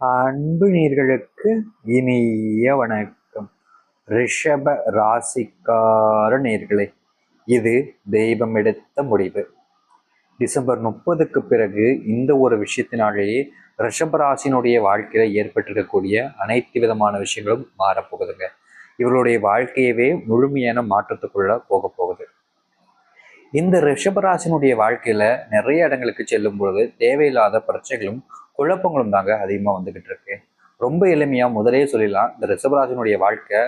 அன்பு நீர்களுக்கு இனிய வணக்கம். ரிஷப ராசிக்கார நேர்களே இது தெய்வம் எடுத்த முடிவு. டிசம்பர் முப்பதுக்கு பிறகு இந்த ஒரு விஷயத்தினாலேயே ரிஷபராசினுடைய வாழ்க்கையில ஏற்பட்டிருக்கக்கூடிய அனைத்து விதமான விஷயங்களும் மாறப்போகுதுங்க. இவர்களுடைய வாழ்க்கையவே முழுமையான மாற்றத்துக்குள்ள போக போகுது. இந்த ரிஷபராசினுடைய வாழ்க்கையில நிறைய இடங்களுக்கு செல்லும் பொழுது தேவையில்லாத பிரச்சனைகளும் குழப்பங்களும் தாங்க அதிகமாக வந்துக்கிட்டு இருக்கு. ரொம்ப எளிமையாக முதலே சொல்லிடலாம் இந்த ரிஷபராஜனுடைய வாழ்க்கை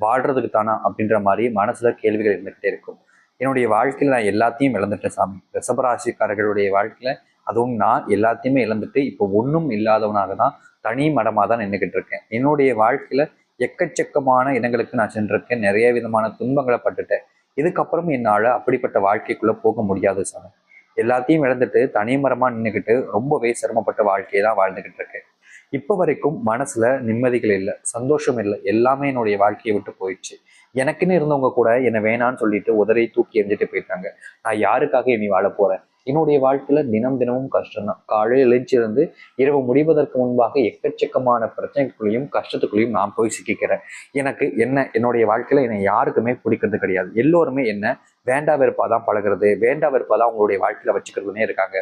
வாழ்றதுக்கு தானா அப்படின்ற மாதிரி மனசுல கேள்விகள் இருந்துகிட்டே இருக்கும். என்னுடைய வாழ்க்கையில் நான் எல்லாத்தையும் இழந்துட்டேன் சாமி. ரிஷபராசிக்காரர்களுடைய வாழ்க்கையில அதுவும் நான் எல்லாத்தையுமே இழந்துட்டு இப்போ ஒன்றும் இல்லாதவனாக தான் தனி மடமாக தான் நின்றுக்கிட்டு இருக்கேன். என்னுடைய வாழ்க்கையில எக்கச்சக்கமான இடங்களுக்கு நான் சென்றிருக்கேன். நிறைய விதமான துன்பங்களை பட்டுட்டேன். இதுக்கப்புறம் என்னால் அப்படிப்பட்ட வாழ்க்கைக்குள்ளே போக முடியாது சாமி. எல்லாத்தையும் இழந்துட்டு தனிமரமாக நின்றுக்கிட்டு ரொம்பவே சிரமப்பட்ட வாழ்க்கையை தான் வாழ்ந்துக்கிட்டு இருக்கு. இப்போ வரைக்கும் மனசில் நிம்மதிகள் இல்லை சந்தோஷம் இல்லை எல்லாமே என்னுடைய வாழ்க்கையை விட்டு போயிடுச்சு. எனக்குன்னு இருந்தவங்க கூட என்னை வேணான்னு சொல்லிட்டு உதறி தூக்கி எரிஞ்சிட்டு போயிட்டாங்க. நான் யாருக்காக இனி வாழ போகிறேன் என்னுடைய வாழ்க்கையில தினம் தினமும் கஷ்டம்தான். காலையில் எழுச்சிருந்து இரவு முடிவதற்கு முன்பாக எக்கச்சக்கமான பிரச்சனைக்குள்ளேயும் கஷ்டத்துக்குள்ளேயும் நான் போய் சிக்கிக்கிறேன். எனக்கு என்ன என்னுடைய வாழ்க்கையில என்னை யாருக்குமே பிடிக்கிறது கிடையாது. எல்லோருமே என்ன வேண்டா வெறுப்பாக தான் பழகிறது வேண்டா வெறுப்பாக தான் அவங்களுடைய வாழ்க்கையில வச்சுக்கிறதுனே இருக்காங்க.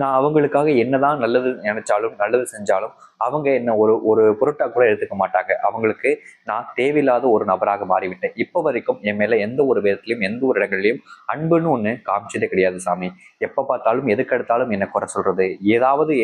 நான் அவங்களுக்காக என்னதான் நல்லது நினைச்சாலும் நல்லது செஞ்சாலும் அவங்க என்ன ஒரு ஒரு பொருட்டா கூட எடுத்துக்க மாட்டாங்க. அவங்களுக்கு நான் தேவையில்லாத ஒரு நபராக மாறிவிட்டேன். இப்போ வரைக்கும் என் மேல எந்த ஒரு விதத்திலையும் எந்த ஒரு இடங்கள்லையும் அன்புன்னு ஒன்று காமிச்சதே கிடையாது சாமி. எப்போ பார்த்தாலும் எதுக்கெடுத்தாலும் என்னை என்ன குறை சொல்றது. ஏதாவது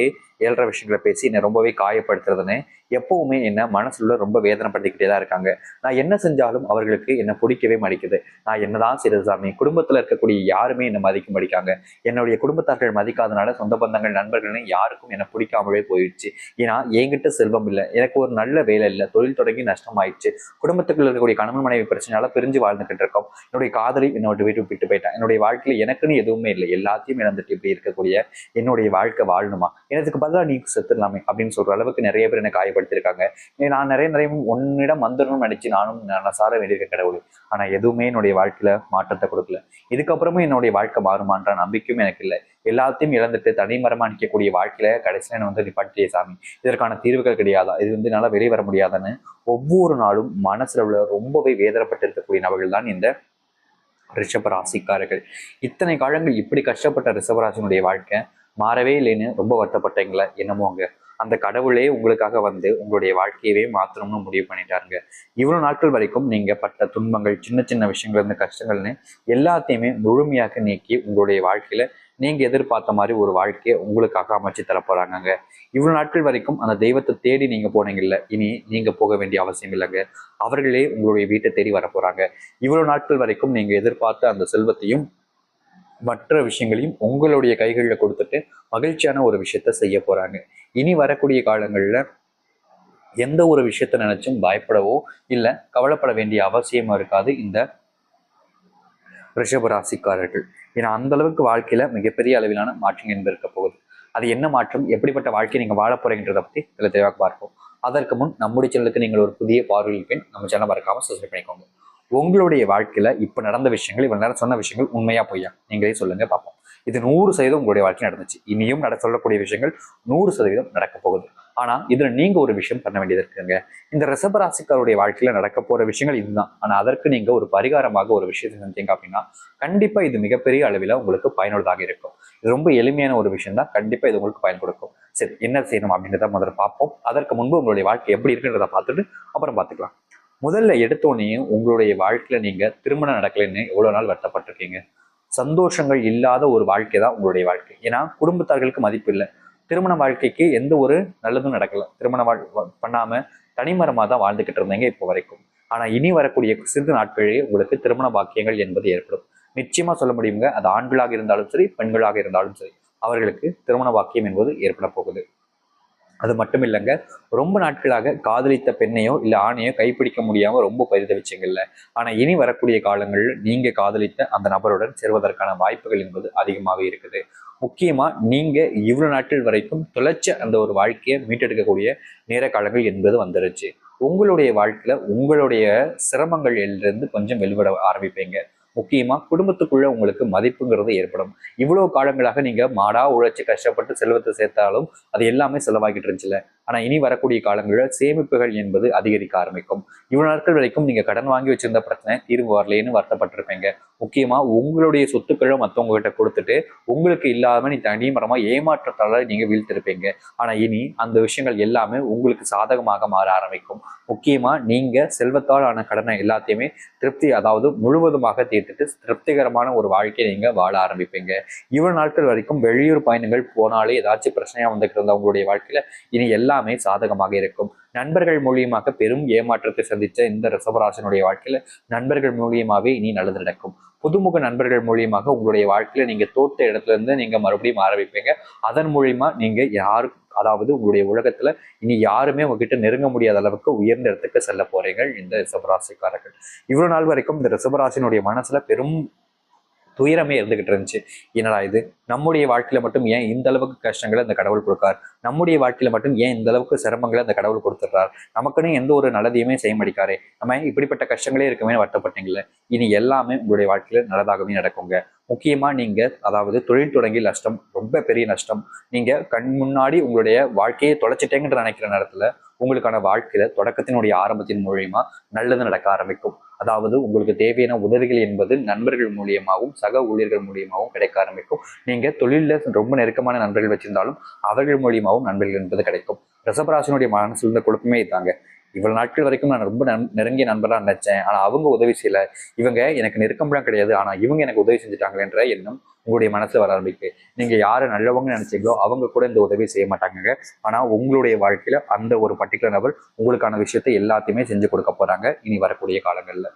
ஏழ்ற விஷயங்களை பேசி என்னை ரொம்பவே காயப்படுத்துறதுன்னு எப்பவுமே என்ன மனசுல ரொம்ப வேதனைப்படுத்திக்கிட்டே தான் இருக்காங்க. நான் என்ன செஞ்சாலும் அவர்களுக்கு என்னை பிடிக்கவே மாட்டேங்குது. நான் என்னதான் செய்யறது சாமி. குடும்பத்துல இருக்கக்கூடிய யாருமே என்னை மதிக்க மாட்டேங்காங்க. என்னுடைய குடும்பத்தார்கள் மதிக்காதனால சொந்த பந்தங்கள் நண்பர்கள்னு யாருக்கும் என்னை பிடிக்காமலே போயிடுச்சு. ஏன்னா என்கிட்ட செல்வம் இல்லை. எனக்கு ஒரு நல்ல வேலை இல்லை. தொழில் தொடங்கி நஷ்டமாயிடுச்சு. குடும்பத்துக்குள்ள இருக்கக்கூடிய கணவன் மனைவி பிரச்சனையால பிரிஞ்சு வாழ்ந்துகிட்டு இருக்கோம். என்னுடைய காதலி என்னோட வீட்டு விட்டு போயிட்டேன் என்னுடைய வாழ்க்கையில எனக்குன்னு எதுவுமே இல்லை. எல்லாத்தையும் இழந்துட்டு இப்படி இருக்கக்கூடிய என்னுடைய வாழ்க்கை வாழணுமா? எனக்கு பதிலாக நீ செத்துடலாமே அப்படின்னு சொல்ற அளவுக்கு நிறைய பேர் எனக்கு காயப்படுத்திருக்காங்க நான் நிறைய நிறைய உன்னிடம் வந்துடணும்னு நினைச்சு நானும் நான் சார வேண்டியிருக்க கடவுள். ஆனா எதுவுமே என்னுடைய வாழ்க்கையில மாற்றத்தை கொடுக்கல. இதுக்கப்புறமும் என்னுடைய வாழ்க்கை மாறுமான்ற நம்பிக்கையும் எனக்கு இல்லை. எல்லாத்தையும் இழந்துட்டு தனிமரமா நிற்கக்கூடிய வாழ்க்கையில கடைசியில என்ன வந்து நிப்பாட்டிய சாமி. இதற்கான தீர்வுகள் கிடையாதா? இது வந்து என்னால் வெளியே வர முடியாதுன்னு ஒவ்வொரு நாளும் மனசுல உள்ள ரொம்பவே வேதனைப்பட்டு இருக்கக்கூடிய நபர்கள் தான் இந்த ரிஷபராசிக்காரர்கள். இத்தனை காலங்கள் இப்படி கஷ்டப்பட்ட ரிஷபராசினுடைய வாழ்க்கை மாறவே இல்லைன்னு ரொம்ப வருத்தப்பட்டீங்களா? என்னமோ அங்க. அந்த கடவுளே உங்களுக்காக வந்து உங்களுடைய வாழ்க்கையவே மாற்றணும்னு முடிவு பண்ணிட்டாருங்க. இவ்வளோ நாட்கள் வரைக்கும் நீங்கள் பட்ட துன்பங்கள் சின்ன சின்ன விஷயங்கள் இந்த கஷ்டங்கள்னு எல்லாத்தையுமே முழுமையாக நீக்கி உங்களுடைய வாழ்க்கையில நீங்கள் எதிர்பார்த்த மாதிரி ஒரு வாழ்க்கையை உங்களுக்காக அமைச்சு தர இவ்வளோ நாட்கள் வரைக்கும் அந்த தெய்வத்தை தேடி நீங்கள் போனீங்கல்ல இனி நீங்கள் போக வேண்டிய அவசியம் இல்லைங்க. அவர்களே உங்களுடைய வீட்டை தேடி வர போகிறாங்க இவ்வளோ நாட்கள் வரைக்கும் நீங்கள் எதிர்பார்த்த அந்த செல்வத்தையும் மற்ற விஷயங்களையும் உங்களுடைய கைகளில் கொடுத்துட்டு மகிழ்ச்சியான ஒரு விஷயத்த செய்ய போகிறாங்க இனி வரக்கூடிய காலங்களில் எந்த ஒரு விஷயத்த நினைச்சும் பயப்படவோ இல்லை கவலைப்பட வேண்டிய அவசியமும் இருக்காது. இந்த ரிஷபராசிக்காரர்கள் ஏன்னா அந்த அளவுக்கு வாழ்க்கையில மிகப்பெரிய அளவிலான மாற்றம் என்பது இருக்க போகுது. அது என்ன மாற்றம் எப்படிப்பட்ட வாழ்க்கையை நீங்க வாழ போறீங்கிறத பத்தி இதில் தெளிவாக பார்ப்போம். அதற்கு முன் நம்முடைய சேனலுக்கு நீங்கள் ஒரு புதிய பார்வையில் பெண் நம்ம சேனல் மறக்காம சப்ஸ்கிரைப் பண்ணிக்கோங்க. உங்களுடைய வாழ்க்கையில இப்ப நடந்த விஷயங்கள் இவ்வளவு நேரம் சொன்ன விஷயங்கள் உண்மையா பொய்யா? நீங்களே சொல்லுங்க பார்ப்போம். இது நூறு சதவீதம் உங்களுடைய வாழ்க்கை நடந்துச்சு. இனியும் நட சொல்லக்கூடிய விஷயங்கள் நூறு சதவீதம் நடக்க போகுது. ஆனால் இதில் நீங்க ஒரு விஷயம் பண்ண வேண்டியது இருக்குங்க. இந்த ரிசபராசிக்காருடைய வாழ்க்கையில் நடக்க போகிற விஷயங்கள் இதுதான். ஆனால் அதற்கு நீங்கள் ஒரு பரிகாரமாக ஒரு விஷயத்தை செஞ்சீங்க அப்படின்னா கண்டிப்பாக இது மிகப்பெரிய அளவில் உங்களுக்கு பயனுள்ளதாக இருக்கும். இது ரொம்ப எளிமையான ஒரு விஷயம் தான். கண்டிப்பாக இது உங்களுக்கு பயன் கொடுக்கும். சரி என்ன செய்யணும் அப்படின்றத முதல்ல பார்ப்போம். அதற்கு முன்பு உங்களுடைய வாழ்க்கை எப்படி இருக்குன்றத பார்த்துட்டு அப்புறம் பார்த்துக்கலாம். முதல்ல எடுத்தோடனே உங்களுடைய வாழ்க்கையில் நீங்கள் திருமணம் நடக்கலைன்னு எவ்வளோ நாள் வருத்தப்பட்டிருக்கீங்க? சந்தோஷங்கள் இல்லாத ஒரு வாழ்க்கை தான் உங்களுடைய வாழ்க்கை. ஏன்னா குடும்பத்தார்களுக்கு மதிப்பு இல்லை. திருமண வாழ்க்கைக்கு எந்த ஒரு நல்லதும் நடக்கல. திருமண வாழ் பண்ணாம தனிமரமாக தான் வாழ்ந்துகிட்டு இருந்தீங்க இப்போ வரைக்கும். ஆனா இனி வரக்கூடிய சிறு நாட்களே உங்களுக்கு திருமண பாக்கியங்கள் என்பது ஏற்படும். நிச்சயமா சொல்ல முடியுங்க அது ஆண்களாக இருந்தாலும் சரி பெண்களாக இருந்தாலும் சரி அவர்களுக்கு திருமண பாக்கியம் என்பது ஏற்பட போகுது. அது மட்டும் இல்லைங்க ரொம்ப நாட்களாக காதலித்த பெண்ணையோ இல்லை ஆணையோ கைப்பிடிக்க முடியாம ரொம்ப பரிதவிச்சிங்கல்ல. ஆனால் இனி வரக்கூடிய காலங்களில் நீங்க காதலித்த அந்த நபருடன் சேர்வதற்கான வாய்ப்புகள் என்பது அதிகமாக இருக்குது. முக்கியமாக நீங்கள் இவ்வளோ நாட்கள் வரைக்கும் தொலைச்ச அந்த ஒரு வாழ்க்கையை மீட்டெடுக்கக்கூடிய நேர காலங்கள் என்பது வந்துருச்சு. உங்களுடைய வாழ்க்கையில் உங்களுடைய சிரமங்கள் இருந்து கொஞ்சம் வெளிவிட ஆரம்பிப்பீங்க. முக்கியமாக குடும்பத்துக்குள்ளே உங்களுக்கு மதிப்புங்கிறது ஏற்படும். இவ்வளோ காலங்களாக நீங்கள் மாடாக உழைச்சி கஷ்டப்பட்டு செல்வத்தை சேர்த்தாலும் அது எல்லாமே செலவாகிட்டு இருந்துச்சுல. ஆனால் இனி வரக்கூடிய காலங்களில் சேமிப்புகள் என்பது அதிகரிக்க ஆரம்பிக்கும். இவ்வளவு நாட்கள் வரைக்கும் நீங்கள் கடன் வாங்கி வச்சிருந்த பிரச்சனை தீர்வு வரலேன்னு வருத்தப்பட்டிருப்பீங்க. முக்கியமாக உங்களுடைய சொத்துக்களை மற்றவங்க கிட்ட கொடுத்துட்டு உங்களுக்கு இல்லாமல் நீ தனிமரமாக ஏமாற்றத்தால் நீங்கள் வீழ்த்திருப்பீங்க. ஆனால் இனி அந்த விஷயங்கள் எல்லாமே உங்களுக்கு சாதகமாக மாற ஆரம்பிக்கும். முக்கியமாக நீங்கள் செல்வத்தால் ஆன கடனை எல்லாத்தையுமே திருப்தி அதாவது முழுவதுமாக தீர்த்துட்டு திருப்திகரமான ஒரு வாழ்க்கையை நீங்கள் வாழ ஆரம்பிப்பீங்க. இவ்வளவு நாட்கள் வரைக்கும் வெளியூர் பயணங்கள் போனாலே ஏதாச்சும் பிரச்சனையாக வந்துட்டு இருந்த உங்களுடைய வாழ்க்கையில் இனி எல்லாமே சாதகமாக இருக்கும். நண்பர்கள் மூலியமாக பெரும் ஏமாற்றத்தை சந்திச்ச இந்த ரிசவராசனுடைய வாழ்க்கையில நண்பர்கள் மூலியமாவே இனி நல்லது நடக்கும். புதுமுக நண்பர்கள் மூலியமாக உங்களுடைய வாழ்க்கையில நீங்க தோட்ட இடத்துல இருந்து நீங்க மறுபடியும் ஆரம்பிப்பீங்க அதன் மூலியமா நீங்க யாருக்கு அதாவது உங்களுடைய உலகத்துல இனி யாருமே உங்ககிட்ட நெருங்க முடியாத அளவுக்கு உயர்ந்த இடத்துக்கு செல்ல போறீங்க இந்த ரிசபராசிக்காரர்கள் இவ்வளவு நாள் வரைக்கும் இந்த ரிசபராசினுடைய மனசுல பெரும் துயரமே இருந்துகிட்டு இருந்துச்சு. என்னடா இது? நம்முடைய வாழ்க்கையில மட்டும் ஏன் இந்த அளவுக்கு கஷ்டங்களை அந்த கடவுள் கொடுக்கார்? நம்முடைய வாழ்க்கையில மட்டும் ஏன் இந்த அளவுக்கு சிரமங்களை அந்த கடவுள் கொடுத்துட்றார்? நமக்குன்னு எந்த ஒரு நல்லதையுமே செய்ய மாட்டிக்காரே. நம்ம இப்படிப்பட்ட கஷ்டங்களே இருக்குமே வருத்தப்பட்டீங்களே? இனி எல்லாமே உங்களுடைய வாழ்க்கையில நல்லதாகவே நடக்குங்க. முக்கியமாக நீங்கள் அதாவது தொழில் தொடங்கி நஷ்டம் ரொம்ப பெரிய நஷ்டம். நீங்கள் கண் முன்னாடி உங்களுடைய வாழ்க்கையை தொலைச்சிட்டேங்கன்ற நினைக்கிற நேரத்தில் உங்களுக்கான வாழ்க்கையில தொடக்கத்தினுடைய ஆரம்பத்தின் மூலியமா நல்லது நடக்க ஆரம்பிக்கும். அதாவது உங்களுக்கு தேவையான உதவிகள் என்பது நண்பர்கள் மூலியமாகவும் சக ஊழியர்கள் மூலியமாகவும் கிடைக்க ஆரம்பிக்கும். நீங்க தொழிலில் ரொம்ப நெருக்கமான நண்பர்கள் வச்சிருந்தாலும் அவர்கள் மூலியமாகவும் நண்பர்கள் என்பது கிடைக்கும். ரிசபராசனுடைய மனசுல இருந்த குழப்பமே இதாங்க. இவ்வளவு நாட்கள் வரைக்கும் நான் ரொம்ப நன் நெருங்கிய நண்பராக நினைச்சேன். ஆனா அவங்க உதவி செய்யல. இவங்க எனக்கு நெருக்கம்லாம் கிடையாது. ஆனா இவங்க எனக்கு உதவி செஞ்சுட்டாங்களேன்ற எண்ணம் உங்களுடைய மனசு வர ஆரம்பிக்கு. நீங்க யாரு நல்லவங்க நினைச்சீங்களோ அவங்க கூட இந்த உதவி செய்ய மாட்டாங்க ஆனா உங்களுடைய வாழ்க்கையில அந்த ஒரு பர்டிகுலர் நபர் உங்களுக்கான விஷயத்தை எல்லாத்தையுமே செஞ்சு கொடுக்க போறாங்க இனி வரக்கூடிய காலங்கள்ல.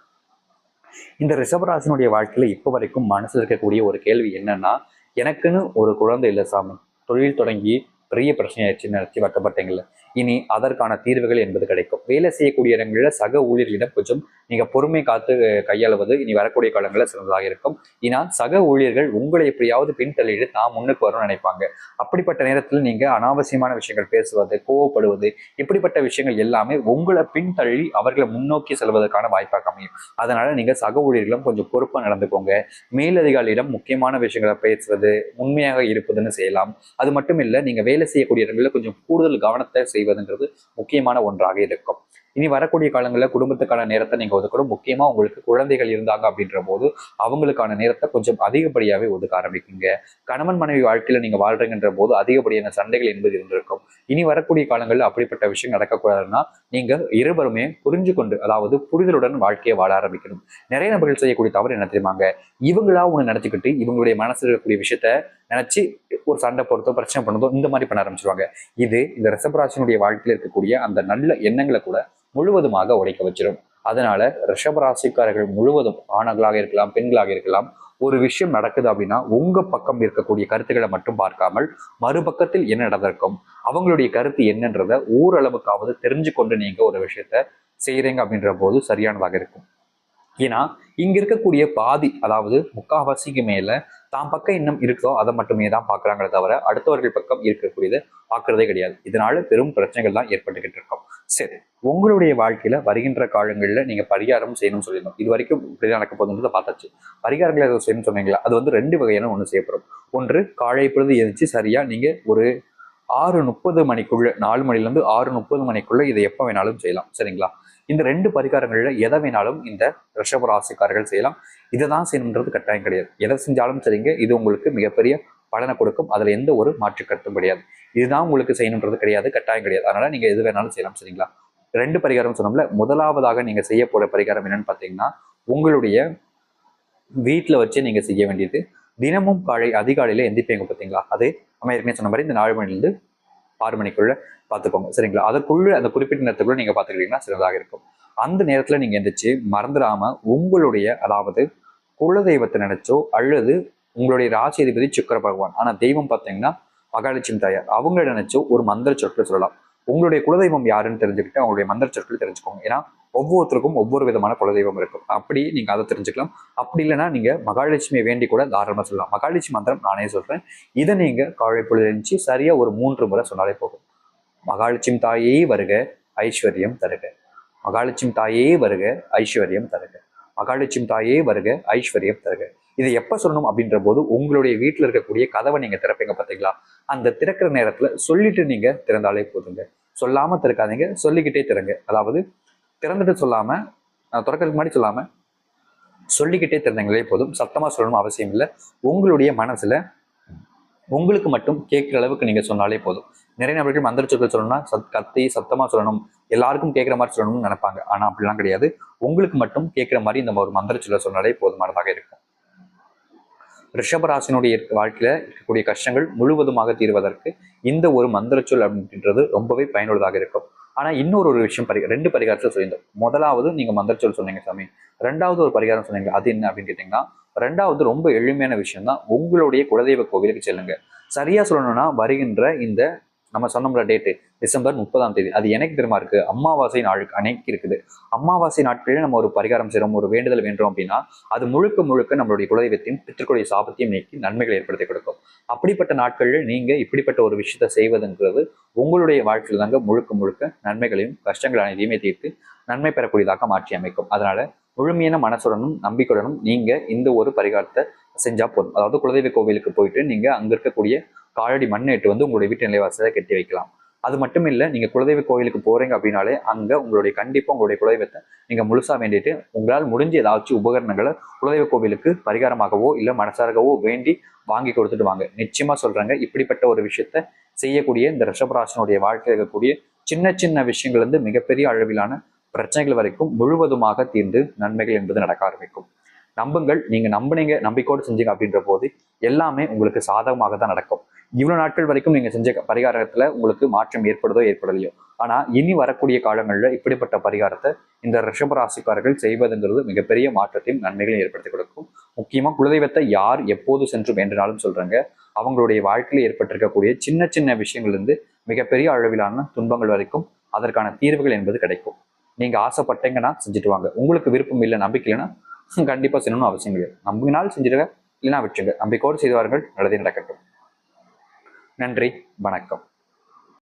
இந்த ரிஷபராசனுடைய வாழ்க்கையில இப்போ வரைக்கும் மனசு இருக்கக்கூடிய ஒரு கேள்வி என்னன்னா எனக்குன்னு ஒரு குழந்தை இல்லை சாமி. தொழில் தொடங்கி பெரிய பிரச்சனையாச்சுன்னு நினைச்சு வருத்தப்பட்டீங்கல்ல. இனி அதற்கான தீர்வுகள் என்பது கிடைக்கும். வேலை செய்யக்கூடிய இடங்களில் சக ஊழியர்களிடம் கொஞ்சம் நீங்க பொறுமை காத்து கையாளுவது இனி வரக்கூடிய காலங்களில் சிறந்ததாக இருக்கும். ஏன்னா சக ஊழியர்கள் உங்களை எப்படியாவது பின்தள்ளிட்டு நான் முன்னுக்கு வரும்னு நினைப்பாங்க. அப்படிப்பட்ட நேரத்தில் நீங்க அனாவசியமான விஷயங்கள் பேசுவது கோவப்படுவது இப்படிப்பட்ட விஷயங்கள் எல்லாமே உங்களை பின்தள்ளி அவர்களை முன்னோக்கி செல்வதற்கான வாய்ப்பாக அமையும். அதனால நீங்க சக ஊழியர்களும் கொஞ்சம் பொறுப்பாக நடந்துக்கோங்க. மேலதிகாரியிடம் முக்கியமான விஷயங்களை பேசுவது உண்மையாக இருப்பதுன்னு செய்யலாம். அது மட்டும் இல்லை நீங்க வேலை செய்யக்கூடிய இடங்களில் கொஞ்சம் கூடுதல் கவனத்தை செய்வதுங்கிறது முக்கியமான ஒன்றாக இருக்கும். இனி வரக்கூடிய காலங்களில் குடும்பத்துக்கான நேரத்தை நீங்கள் ஒதுக்கணும். முக்கியமாக உங்களுக்கு குழந்தைகள் இருந்தாங்க அப்படின்ற போது அவங்களுக்கான நேரத்தை கொஞ்சம் அதிகப்படியாகவே ஒதுக்க ஆரம்பிக்குங்க. கணவன் மனைவி வாழ்க்கையில் நீங்கள் வாழ்றீங்கன்ற போது அதிகப்படியான சண்டைகள் என்பது இருந்திருக்கும். இனி வரக்கூடிய காலங்களில் அப்படிப்பட்ட விஷயம் நடக்கக்கூடாதுன்னா நீங்கள் இருவருமே புரிஞ்சு கொண்டு அதாவது புரிதலுடன் வாழ்க்கையை வாழ ஆரம்பிக்கணும். நிறைய நபர்கள் செய்யக்கூடிய தவறு என்ன தெரியுமாங்க? இவங்களா ஒன்று நினச்சிக்கிட்டு இவங்களுடைய மனசில் இருக்கக்கூடிய விஷயத்த நினச்சி ஒரு சண்டை போடுறதோ பிரச்சனை பண்ணதோ இந்த மாதிரி பண்ண ஆரம்பிச்சிருவாங்க. இது இந்த ரிஷபராசினுடைய வாழ்க்கையில் இருக்கக்கூடிய அந்த நல்ல எண்ணங்களை கூட முழுவதுமாக உடைக்க வச்சிடும் அதனால ரிஷபராசிக்காரர்கள் முழுவதும் ஆண்களாக இருக்கலாம் பெண்களாக இருக்கலாம் ஒரு விஷயம் நடக்குது அப்படின்னா உங்க பக்கம் இருக்கக்கூடிய கருத்துக்களை மட்டும் பார்க்காமல் மறுபக்கத்தில் என்ன நடந்திருக்கும் அவங்களுடைய கருத்து என்னன்றத ஓரளவுக்காவது தெரிஞ்சு கொண்டு நீங்க ஒரு விஷயத்த செய்யறீங்க அப்படின்ற போது சரியானதாக இருக்கும். ஏன்னா இங்க இருக்கக்கூடிய பாதி அதாவது முக்காவாசிக்கு மேல தான் பக்கம் இன்னும் இருக்கோ அதை மட்டுமே தான் பார்க்குறாங்களே தவிர அடுத்தவர்கள் பக்கம் இருக்கக்கூடியது பார்க்கறதே கிடையாது. இதனால பெரும் பிரச்சனைகள் தான் ஏற்பட்டுக்கிட்டு இருக்கோம். சரி உங்களுடைய வாழ்க்கையில வருகின்ற காலங்களில் நீங்க பரிகாரம் செய்யணும்னு சொல்லியிருந்தோம். இது வரைக்கும் இப்படி நடக்க போகுதுன்றதை பார்த்தாச்சு. பரிகாரங்களை எதுவும் செய்யணும்னு சொன்னீங்களா? அது வந்து ரெண்டு வகையான ஒன்று செய்யப்படும். ஒன்று காலை பொழுது எதிர்த்து சரியா நீங்க ஒரு ஆறு முப்பது மணிக்குள்ள நாலு மணிலேருந்து ஆறு முப்பது மணிக்குள்ள இதை எப்போ வேணாலும் செய்யலாம் சரிங்களா? இந்த ரெண்டு பரிகாரங்களில் எதை வேணாலும் இந்த ரிஷப ராசிக்காரர்கள் செய்யலாம். இதை தான் செய்யணுன்றது கட்டாயம் கிடையாது. எதை செஞ்சாலும் சரிங்க இது உங்களுக்கு மிகப்பெரிய பலனை கொடுக்கும். அதில் எந்த ஒரு மாற்று கருத்தும் கிடையாது. இதுதான் உங்களுக்கு செய்யணுன்றது கிடையாது கட்டாயம் கிடையாது. அதனால நீங்கள் எது வேணாலும் செய்யலாம் சரிங்களா? ரெண்டு பரிகாரம் சொன்னோம்ல முதலாவதாக நீங்கள் செய்ய போகிற பரிகாரம் என்னன்னு பார்த்தீங்கன்னா உங்களுடைய வீட்டில் வச்சு நீங்கள் செய்ய வேண்டியது தினமும் காலை அதிகாலையில் எந்திப்பீங்க பார்த்தீங்களா அது நம்ம ஏற்கனவே சொன்ன மாதிரி இந்த நாலு மணிலேருந்து ஆறு மணிக்குள்ள பார்த்துக்கோங்க சரிங்களா? அதற்குள்ள அந்த குறிப்பிட்ட நேரத்துக்குள்ள நீங்கள் பார்த்துக்கிட்டீங்கன்னா சிறந்ததாக இருக்கும். அந்த நேரத்தில் நீங்கள் எந்திரிச்சு மறந்துடாம உங்களுடைய அதாவது குலதெய்வத்தை நினைச்சோ அல்லது உங்களுடைய ராசி அதிபதி சுக்கர பகவான் ஆனால் தெய்வம் பார்த்தீங்கன்னா மகாலட்சுமி தாயார் அவங்கள நினைச்சோ ஒரு மந்திர சொற்களை சொல்லலாம். உங்களுடைய குலதெய்வம் யாருன்னு தெரிஞ்சுக்கிட்டு அவங்களுடைய மந்திர சொற்கள் தெரிஞ்சுக்கோங்க. ஏன்னா ஒவ்வொருத்தருக்கும் ஒவ்வொரு விதமான குலதெய்வம் இருக்கும். அப்படி நீங்க அதை தெரிஞ்சுக்கலாம். அப்படி இல்லைன்னா நீங்க மகாலட்சுமியை வேண்டி கூட தாராளமாக சொல்லலாம். மகாலட்சுமி மந்திரம் நானே சொல்றேன். இதை நீங்க காலை பொழுது சரியா ஒரு மூன்று முறை சொன்னாலே போகும் மகாலட்சுமி தாயே வருக ஐஸ்வர்யம் தருக. மகாலட்சுமி தாயே வருக ஐஸ்வர்யம் தருக. மகாலட்சுமி தாயே வருக ஐஸ்வர்யம் தருக. இது எப்போ சொல்லணும் அப்படின்ற போது உங்களுடைய வீட்டில் இருக்கக்கூடிய கதவை நீங்கள் திறப்பீங்க பார்த்தீங்களா அந்த திறக்கிற நேரத்தில் சொல்லிட்டு நீங்கள் திறந்தாலே போதுங்க. சொல்லாமல் திறக்காதீங்க சொல்லிக்கிட்டே திறங்க. அதாவது திறந்துட்டு சொல்லாமல் திறக்கிறதுக்கு திறக்கறதுக்கு முன்னாடி சொல்லாமல் சொல்லிக்கிட்டே திறந்தீங்களே போதும். சத்தமாக சொல்லணும் அவசியம் இல்லை. உங்களுடைய மனசில் உங்களுக்கு மட்டும் கேட்குற அளவுக்கு நீங்கள் சொன்னாலே போதும். நிறைய நபர்கள் மந்திர சொற்கள் சொல்லணும்னா சத் கத்தி சத்தமாக சொல்லணும். எல்லாருக்கும் கேட்குற மாதிரி சொல்லணும்னு நினைப்பாங்க. ஆனால் அப்படிலாம் கிடையாது. உங்களுக்கு மட்டும் கேட்குற மாதிரி இந்த ஒரு மந்திர சொல்ல சொன்னாலே போதுமானதாக இருக்கும். ரிஷபராசினுடைய வாழ்க்கையில் இருக்கக்கூடிய கஷ்டங்கள் முழுவதுமாக தீர்வதற்கு இந்த ஒரு மந்திர சொல் அப்படின்றது ரொம்பவே பயனுள்ளதாக இருக்கும். ஆனால் இன்னொரு ஒரு விஷயம் பரி ரெண்டு பரிகாரத்தில் சொல்லியிருந்தோம். முதலாவது நீங்கள் மந்திர சொல் சொன்னீங்க சாமி. ரெண்டாவது ஒரு பரிகாரம் சொன்னீங்க. அது என்ன அப்படின்னு கேட்டிங்கன்னா ரெண்டாவது ரொம்ப எளிமையான விஷயம் தான் உங்களுடைய குலதெய்வ கோவிலுக்கு செல்லுங்க. சரியாக சொல்லணும்னா வருகின்ற இந்த நம்ம சொன்னோம்ல டேட்டு டிசம்பர் முப்பதாம் தேதி. அது எனக்கு தெரியுமா இருக்கு? அமாவாசை நாளுக்கு அன்னைக்கு இருக்குது. அமாவாசை நாட்களில் நம்ம ஒரு பரிகாரம் செய்கிறோம் ஒரு வேண்டுதல் வேண்டோம் அப்படின்னா அது முழுக்க முழுக்க நம்மளுடைய குலதெய்வத்தையும் பித்திருக்குடைய சாபத்தையும் நீக்கி நன்மைகளை ஏற்படுத்தி கொடுக்கும். அப்படிப்பட்ட நாட்களில் நீங்க இப்படிப்பட்ட ஒரு விஷயத்தை செய்வதுங்கிறது உங்களுடைய வாழ்க்கையில் தாங்க முழுக்க முழுக்க நன்மைகளையும் கஷ்டங்கள் அனைத்தையுமே தீர்த்து நன்மை பெறக்கூடியதாக மாற்றி அமைக்கும். அதனால முழுமையான மனசுடனும் நம்பிக்கையுடனும் நீங்க இந்த ஒரு பரிகாரத்தை செஞ்சா போதும். அதாவது குலதெய்வ கோவிலுக்கு போயிட்டு நீங்க அங்க இருக்கக்கூடிய காலடி மண்ணேட்டு வந்து உங்களுடைய வீட்டு நிலைவாசலை கட்டி வைக்கலாம். அது மட்டும் இல்லை நீங்கள் குலதெய்வ கோவிலுக்கு போகிறீங்க அப்படின்னாலே அங்கே உங்களுடைய கண்டிப்பாக உங்களுடைய குலதெய்வத்தை நீங்கள் முழுசாக வேண்டிட்டு உங்களால் முடிஞ்ச ஏதாச்சும் உபகரணங்களை குலதெய்வ கோவிலுக்கு பரிகாரமாகவோ இல்லை மனசாரகவோ வேண்டி வாங்கி கொடுத்துட்டு வாங்க. நிச்சயமாக சொல்கிறாங்க இப்படிப்பட்ட ஒரு விஷயத்த செய்யக்கூடிய இந்த ரிஷபராசனுடைய வாழ்க்கையில் இருக்கக்கூடிய சின்ன சின்ன விஷயங்கள்லேருந்து மிகப்பெரிய அளவிலான பிரச்சனைகள் வரைக்கும் முழுவதுமாக தீர்ந்து நன்மைகள் என்பது நடக்க ஆரம்பிக்கும். நம்புங்கள் நீங்கள் நம்புனீங்க நம்பிக்கையோடு செஞ்சீங்க அப்படின்ற போது எல்லாமே உங்களுக்கு சாதகமாக தான் நடக்கும். இவ்வளோ நாட்கள் வரைக்கும் நீங்க செஞ்ச பரிகாரத்தில் உங்களுக்கு மாற்றம் ஏற்படுதோ ஏற்படலையோ. ஆனா இனி வரக்கூடிய காலங்களில் இப்படிப்பட்ட பரிகாரத்தை இந்த ரிஷபராசிக்காரர்கள் செய்வதுங்கிறது மிகப்பெரிய மாற்றத்தையும் நன்மைகளையும் ஏற்படுத்தி கொடுக்கும். முக்கியமா குலதெய்வத்தை யார் எப்போது சென்று வேண்டுனாலும் சொல்றாங்க. அவங்களுடைய வாழ்க்கையில் ஏற்பட்டிருக்கக்கூடிய சின்ன சின்ன விஷயங்கள்ல இருந்து மிகப்பெரிய அளவிலான துன்பங்கள் வரைக்கும் அதற்கான தீர்வுகள் என்பது கிடைக்கும். நீங்க ஆசைப்பட்டீங்கன்னா செஞ்சுட்டு வாங்க. உங்களுக்கு விருப்பம் இல்லை நம்பிக்கை இல்லைன்னா கண்டிப்பா செய்யணும்னு அவசியம் இல்லை நம்பினால் செஞ்சிருங்க இல்லைன்னா விட்டுருங்க. நம்பிக்கையோடு செய்வார்கள் நல்லதே நடக்கட்டும். நன்றி வணக்கம்.